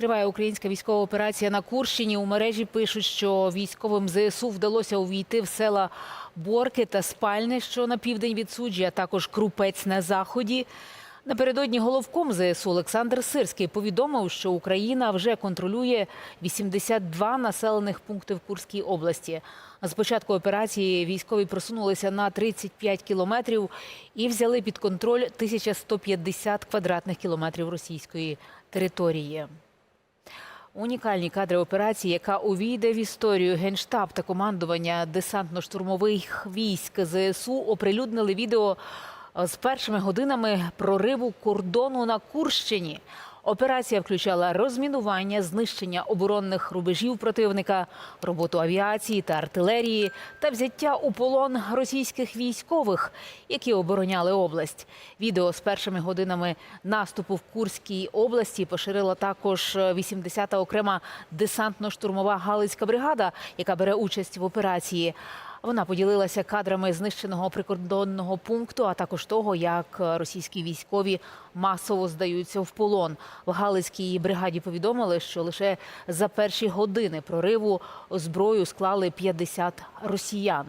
Триває українська військова операція на Курщині. У мережі пишуть, що військовим ЗСУ вдалося увійти в села Борки та Спальне, що на південь від суджі, а також Крупець на заході. Напередодні головком ЗСУ Олександр Сирський повідомив, що Україна вже контролює 82 населених пункти в Курській області. З початку операції військові просунулися на 35 кілометрів і взяли під контроль 1150 квадратних кілометрів російської території. Унікальні кадри операції, яка увійде в історію генштаб та командування десантно-штурмових військ ЗСУ, оприлюднили відео з першими годинами прориву кордону на Курщині. Операція включала розмінування, знищення оборонних рубежів противника, роботу авіації та артилерії та взяття у полон російських військових, які обороняли область. Відео з першими годинами наступу в Курській області поширила також 80-та окрема десантно-штурмова Галицька бригада, яка бере участь в операції. Вона поділилася кадрами знищеного прикордонного пункту, а також того, як російські військові масово здаються в полон. В Галицькій бригаді повідомили, що лише за перші години прориву зброю склали 50 росіян.